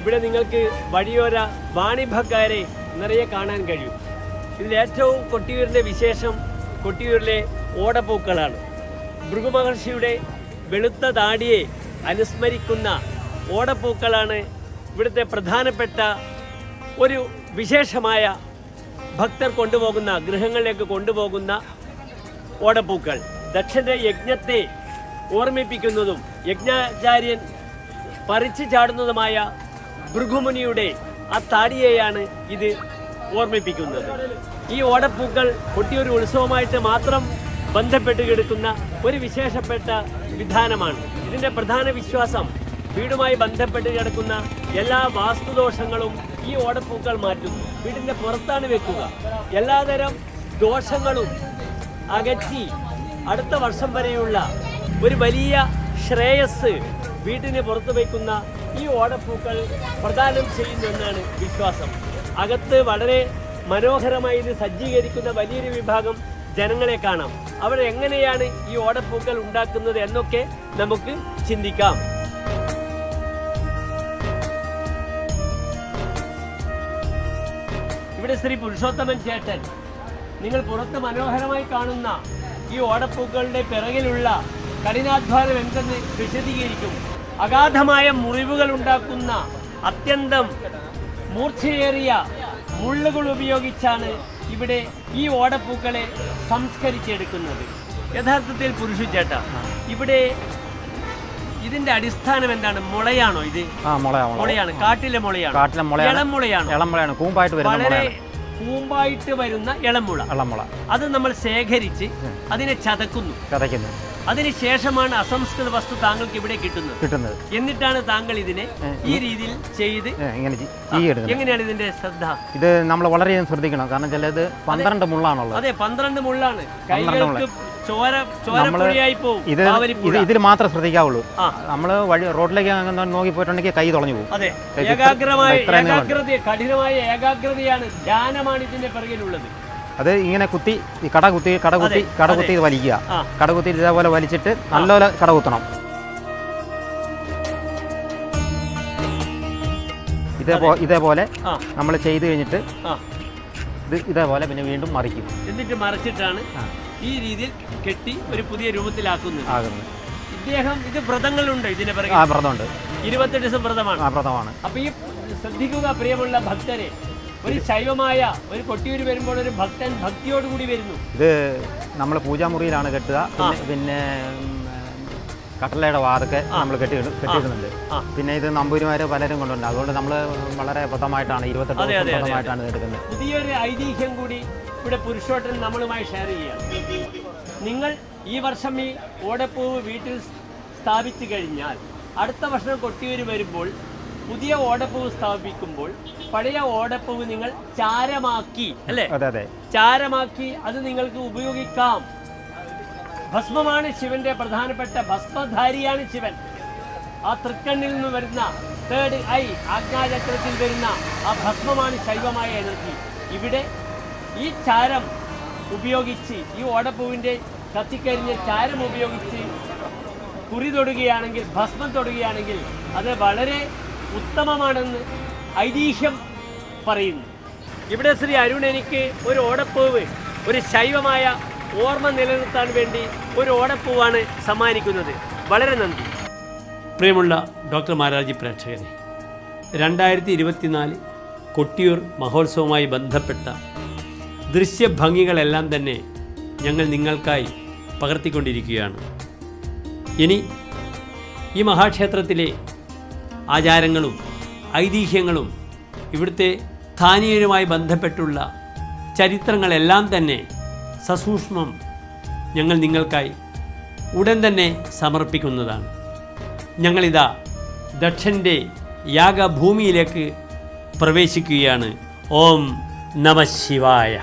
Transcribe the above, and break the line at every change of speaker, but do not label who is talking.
ഇവിടെ നിങ്ങൾക്ക് വഴിയോര വാണിഭക്കാരെ നിറയെ കാണാൻ കഴിയും. ഇതിലേറ്റവും കൊട്ടിയൂരിന്റെ വിശേഷം കൊട്ടിയൂരിലെ ഓടപ്പൂക്കളാണ് ഭൃഗുമഹർഷിയുടെ വെളുത്ത താടിയെ അനുസ്മരിക്കുന്ന ഓടപ്പൂക്കളാണ് ഇവിടുത്തെ പ്രധാനപ്പെട്ട ഒരു വിശേഷമായ ഭക്തർ കൊണ്ടുപോകുന്ന ഗൃഹങ്ങളിലേക്ക് കൊണ്ടുപോകുന്ന ഓടപ്പൂക്കൾ ദക്ഷന്റെ യജ്ഞത്തെ ഓർമ്മിപ്പിക്കുന്നതും യജ്ഞാചാര്യൻ പറിച്ചു ചാടുന്നതുമായ ഭൃഗുമുനിയുടെ ആ താടിയെയാണ് ഇത് ഓർമ്മിപ്പിക്കുന്നത്. ഈ ഓടപ്പൂക്കൾ കൊട്ടിയൊരു ഉത്സവമായിട്ട് മാത്രം ബന്ധപ്പെട്ട് കിടക്കുന്ന ഒരു വിശേഷപ്പെട്ട വിധാനമാണ്. ഇതിന്റെ പ്രധാന വിശ്വാസം വീടുമായി ബന്ധപ്പെട്ട് കിടക്കുന്ന എല്ലാ വാസ്തുദോഷങ്ങളും ഈ ഓടപ്പൂക്കൾ മാറ്റുന്നു. വീടിന്റെ പുറത്താണ് വെക്കുക. എല്ലാതരം ദോഷങ്ങളും അകറ്റി അടുത്ത വർഷം വരെയുള്ള ഒരു വലിയ ശ്രേയസ് വീട്ടിന് പുറത്തു വയ്ക്കുന്ന ഈ ഓടപ്പൂക്കൾ പ്രദാനം ചെയ്യുന്നെന്നാണ് വിശ്വാസം. അകത്ത് വളരെ മനോഹരമായി ഇത് സജ്ജീകരിക്കുന്ന വലിയൊരു വിഭാഗം ജനങ്ങളെ കാണാം. അവർ എങ്ങനെയാണ് ഈ ഓടപ്പൂക്കൾ ഉണ്ടാക്കുന്നത് എന്നൊക്കെ നമുക്ക് ചിന്തിക്കാം. ഇവിടെ ശ്രീ പുരുഷോത്തമൻ ചേട്ടൻ നിങ്ങൾ പുറത്ത് മനോഹരമായി കാണുന്ന ഈ ഓടപ്പൂക്കളുടെ പിറകിലുള്ള കഠിനാധ്വാനം എന്തെന്ന് വിശദീകരിക്കും. അഗാധമായ മുറിവുകൾ ഉണ്ടാക്കുന്ന അത്യന്തം മൂർച്ചയേറിയ മുള്ളുകൾ ഉപയോഗിച്ചാണ് ഇവിടെ ഈ ഓടപ്പൂക്കളെ സംസ്കരിച്ചെടുക്കുന്നത്. യഥാർത്ഥത്തിൽ പുരുഷ ചേട്ട ഇവിടെ ഇതിന്റെ അടിസ്ഥാനം എന്താണ്? മുളയാണോ ഇത്? മുളയാണ്. കാട്ടിലെ മുളയാണ്.
കാട്ടിലെ മുളയാണ്.
ഇളം മുളയാണോ?
ഇളം മുളയാണ്. കൂമ്പായിട്ട് വരുന്ന
വളരെ കൂമ്പായിട്ട് വരുന്ന ഇളമുള
ഇളമുള
അത് നമ്മൾ ശേഖരിച്ച് അതിനെ ചതക്കുന്നു.
ചതയ്ക്കുന്നത്
അതിനുശേഷമാണ് അസംസ്കൃത വസ്തു താങ്കൾക്ക് ഇവിടെ കിട്ടുന്നത്.
കിട്ടുന്നത്.
എന്നിട്ടാണ് താങ്കൾ ഇതിനെ ഈ രീതിയിൽ ചെയ്ത്
ഇങ്ങനെ
എങ്ങനെയാണ് ഇതിന്റെ ശ്രദ്ധ?
ഇത് നമ്മൾ വളരെയധികം ശ്രദ്ധിക്കണം. കാരണം ചിലത് പന്ത്രണ്ട് മുള്ളാണുള്ളത്.
അതെ പന്ത്രണ്ട് മുള്ളാണ്. കൈകൾക്ക് ചോര പോകും
ഇത്. ഇത് ഇതിൽ മാത്രം ശ്രദ്ധിക്കാവുള്ളൂ. നമ്മൾ വഴി റോഡിലേക്ക് അങ്ങനെ നോക്കി പോയിട്ടുണ്ടെങ്കിൽ കൈ തുളഞ്ഞു പോകും.
അതെ ഏകാഗ്രമായ. ഏകാഗ്രത കഠിനമായ ഏകാഗ്രതയാണ് ധ്യാനമാണ് ഇതിന്റെ പിറകിലുള്ളത്.
അത് ഇങ്ങനെ കുത്തി ഈ കട കുത്തി കട കുത്തി കട കുത്തി ഇത് വലിക്കുക.
ആ.
കട കുത്തി ഇതേപോലെ വലിച്ചിട്ട് നല്ലപോലെ കട കുത്തണം. ഇതേപോലെ ഇതേപോലെ നമ്മൾ ചെയ്ത് കഴിഞ്ഞിട്ട് ഇത് ഇതേപോലെ പിന്നെ വീണ്ടും മറിക്കും.
എന്നിട്ട് മറിച്ചിട്ടാണ് ഈ രീതിയിൽ കെട്ടി ഒരു പുതിയ രൂപത്തിലാക്കുന്നത്.
ആകുന്നത്.
ഇദ്ദേഹം ഇത് വ്രതങ്ങളുണ്ട് ഇതിന്റെ
ആ
പിറകിൽ
വ്രതമുണ്ട്.
ഇരുപത്തെട്ട് ദിവസം വ്രതമാണ്.
ആ വ്രതമാണ്.
അപ്പൊ ഈ ശ്രദ്ധിക്കുക പ്രിയമുള്ള ഭക്തരെ ഒരു ശൈവമായ ഒരു കൊട്ടിയൂര് വരുമ്പോൾ ഒരു ഭക്തൻ ഭക്തിയോടുകൂടി വരുന്നു.
ഇത് നമ്മൾ പൂജാമുറിയിലാണ് കെട്ടുക. പിന്നെ കട്ടളയുടെ വാതൊക്കെ നമ്മൾ കെട്ടി കെട്ടിയിടുന്നുണ്ട്. പിന്നെ ഇത് നമ്പൂരിമാരെ പലരും കൊണ്ടുണ്ട് അതുകൊണ്ട് നമ്മൾ വളരെ ബദ്ധമായിട്ടാണ് ഇരുപത്തെട്ട്
അതെ, അതെ, അതെ,
വ്രതമായിട്ടാണ് എടുക്കുന്നത്.
പുതിയൊരു ഐതിഹ്യം കൂടി ഇവിടെ പുരുഷോട്ടൻ നമ്മളുമായി ഷെയർ ചെയ്യുകയാണ് നിങ്ങൾ ഈ വർഷം ഈ ഓടപ്പൂവ് വീട്ടിൽ സ്ഥാപിച്ചു കഴിഞ്ഞാൽ അടുത്ത വർഷം കൊട്ടിയൂര് വരുമ്പോൾ പുതിയ ഓടപ്പൂവ് സ്ഥാപിക്കുമ്പോൾ പഴയ ഓടപ്പൂവ് നിങ്ങൾ ചാരമാക്കി അല്ലേ? ചാരമാക്കി അത് നിങ്ങൾക്ക് ഉപയോഗിക്കാം. ഭസ്മമാണ് ശിവന്റെ പ്രധാനപ്പെട്ട ഭസ്മധാരിയാണ് ശിവൻ. ആ തൃക്കണ്ണിൽ നിന്ന് വരുന്ന തേർഡ് ഐ ആജ്ഞാചക്രത്തിൽ വരുന്ന ആ ഭസ്മമാണ് ശൈവമായ എനർജി ഇവിടെ ഈ ചാരം ഉപയോഗിച്ച് ഈ ഓടപ്പൂവിന്റെ കത്തിക്കരിഞ്ഞ ചാരം ഉപയോഗിച്ച് കുറി തൊടുകയാണെങ്കിൽ ഭസ്മം തൊടുകയാണെങ്കിൽ അത് വളരെ ഉത്തമമാണെന്ന് ഐതിഹ്യം പറയുന്നു. ഇവിടെ ശ്രീ അരുൺ എനിക്ക് ഒരു ഓടപ്പൂവ് ഒരു ശൈവമായ ഓർമ്മ നിലനിർത്താൻ വേണ്ടി ഒരു ഓടപ്പൂവാണ് സമ്മാനിക്കുന്നത്. വളരെ നന്ദി. പ്രിയമുള്ള ഡോക്ടർ മാരാജി പ്രേക്ഷകരെ രണ്ടായിരത്തി ഇരുപത്തിനാല് കൊട്ടിയൂർ മഹോത്സവവുമായി ബന്ധപ്പെട്ട ദൃശ്യഭംഗികളെല്ലാം തന്നെ ഞങ്ങൾ നിങ്ങൾക്കായി പകർത്തിക്കൊണ്ടിരിക്കുകയാണ്. ഇനി ഈ മഹാക്ഷേത്രത്തിലെ ആചാരങ്ങളും ഐതിഹ്യങ്ങളും ഇവിടുത്തെ സ്ഥാനീയരുമായി ബന്ധപ്പെട്ടുള്ള ചരിത്രങ്ങളെല്ലാം തന്നെ സസൂക്ഷ്മം ഞങ്ങൾ നിങ്ങൾക്കായി ഉടൻ തന്നെ സമർപ്പിക്കുന്നതാണ്. ഞങ്ങളിതാ ദക്ഷന്റെ യാഗഭൂമിയിലേക്ക് പ്രവേശിക്കുകയാണ്. ഓം നമ ശിവായ.